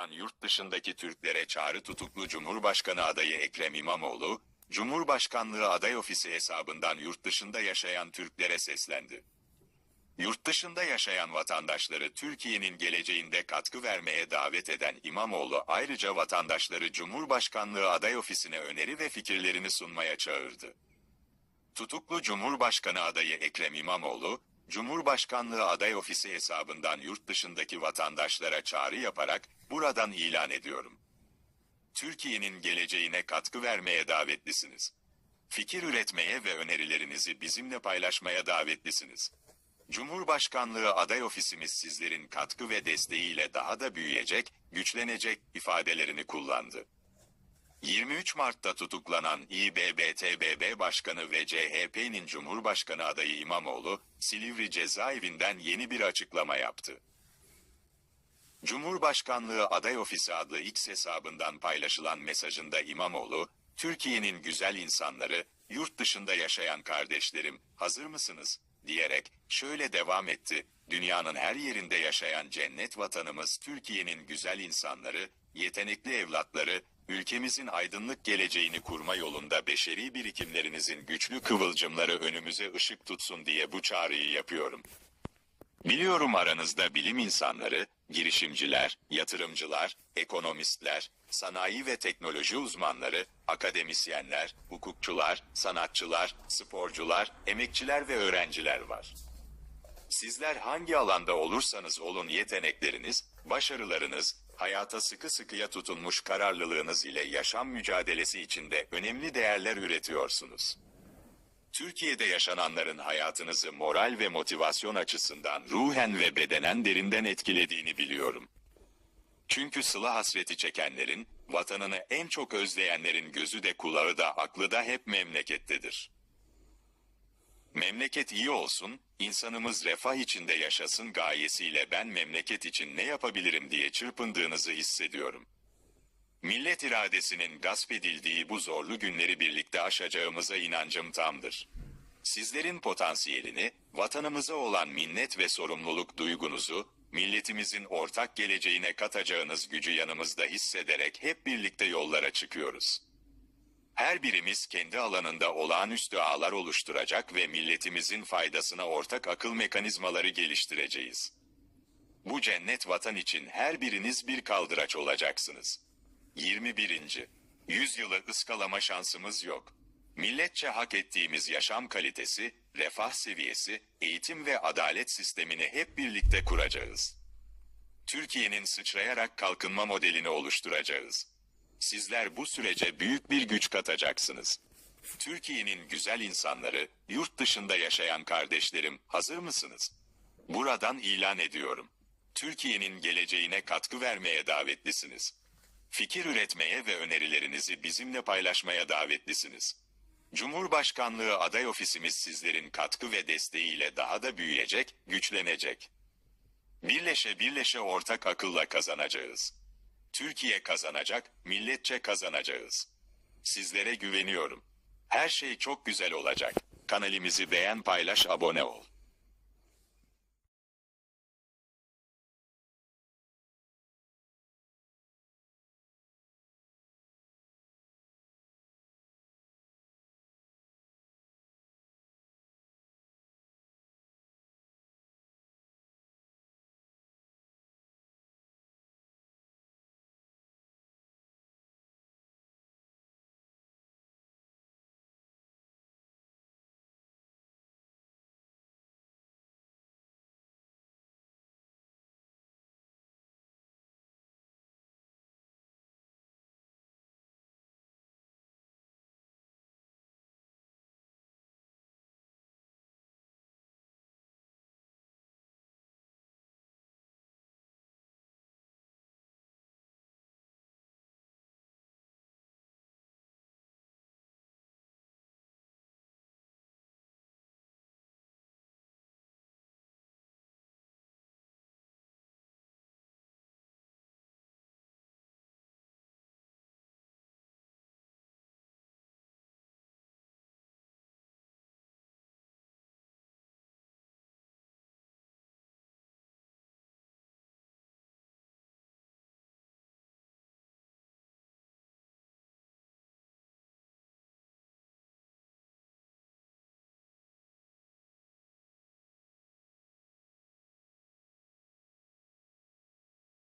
hesabından yurt dışındaki Türklere çağrı tutuklu Cumhurbaşkanı adayı Ekrem İmamoğlu, Cumhurbaşkanlığı aday ofisi hesabından yurt dışında yaşayan Türklere seslendi. Yurt dışında yaşayan vatandaşları Türkiye'nin geleceğinde katkı vermeye davet eden İmamoğlu ayrıca vatandaşları Cumhurbaşkanlığı aday ofisine öneri ve fikirlerini sunmaya çağırdı. Tutuklu Cumhurbaşkanı adayı Ekrem İmamoğlu, Cumhurbaşkanlığı aday ofisi hesabından yurt dışındaki vatandaşlara çağrı yaparak buradan ilan ediyorum. Türkiye'nin geleceğine katkı vermeye davetlisiniz. Fikir üretmeye ve önerilerinizi bizimle paylaşmaya davetlisiniz. Cumhurbaşkanlığı aday ofisimiz sizlerin katkı ve desteğiyle daha da büyüyecek, güçlenecek ifadelerini kullandı. 23 Mart'ta tutuklanan İBBTBB Başkanı ve CHP'nin Cumhurbaşkanı adayı İmamoğlu, Silivri cezaevinden yeni bir açıklama yaptı. Cumhurbaşkanlığı Aday Ofisi adlı X hesabından paylaşılan mesajında İmamoğlu, Türkiye'nin güzel insanları, yurt dışında yaşayan kardeşlerim, hazır mısınız? diyerek şöyle devam etti. Dünyanın her yerinde yaşayan cennet vatanımız Türkiye'nin güzel insanları, yetenekli evlatları, ülkemizin aydınlık geleceğini kurma yolunda beşeri birikimlerinizin güçlü kıvılcımları önümüze ışık tutsun diye bu çağrıyı yapıyorum. Biliyorum aranızda bilim insanları, girişimciler, yatırımcılar, ekonomistler, sanayi ve teknoloji uzmanları, akademisyenler, hukukçular, sanatçılar, sporcular, emekçiler ve öğrenciler var. Sizler hangi alanda olursanız olun yetenekleriniz, başarılarınız, hayata sıkı sıkıya tutunmuş kararlılığınız ile yaşam mücadelesi içinde önemli değerler üretiyorsunuz. Türkiye'de yaşananların hayatınızı moral ve motivasyon açısından ruhen ve bedenen derinden etkilediğini biliyorum. Çünkü sıla hasreti çekenlerin, vatanını en çok özleyenlerin gözü de kulağı da aklı da hep memlekettedir. Memleket iyi olsun, insanımız refah içinde yaşasın gayesiyle ben memleket için ne yapabilirim diye çırpındığınızı hissediyorum. Millet iradesinin gasp edildiği bu zorlu günleri birlikte aşacağımıza inancım tamdır. Sizlerin potansiyelini, vatanımıza olan minnet ve sorumluluk duygunuzu, milletimizin ortak geleceğine katacağınız gücü yanımızda hissederek hep birlikte yollara çıkıyoruz. Her birimiz kendi alanında olağanüstü ağlar oluşturacak ve milletimizin faydasına ortak akıl mekanizmaları geliştireceğiz. Bu cennet vatan için her biriniz bir kaldıraç olacaksınız. 21. Yüzyılı ıskalama şansımız yok. Milletçe hak ettiğimiz yaşam kalitesi, refah seviyesi, eğitim ve adalet sistemini hep birlikte kuracağız. Türkiye'nin sıçrayarak kalkınma modelini oluşturacağız. Sizler bu sürece büyük bir güç katacaksınız. Türkiye'nin güzel insanları, yurt dışında yaşayan kardeşlerim, hazır mısınız? Buradan ilan ediyorum. Türkiye'nin geleceğine katkı vermeye davetlisiniz. Fikir üretmeye ve önerilerinizi bizimle paylaşmaya davetlisiniz. Cumhurbaşkanlığı aday ofisimiz sizlerin katkı ve desteğiyle daha da büyüyecek, güçlenecek. Birleşe birleşe ortak akılla kazanacağız. Türkiye kazanacak, milletçe kazanacağız. Sizlere güveniyorum. Her şey çok güzel olacak. Kanalimizi beğen, paylaş, abone ol.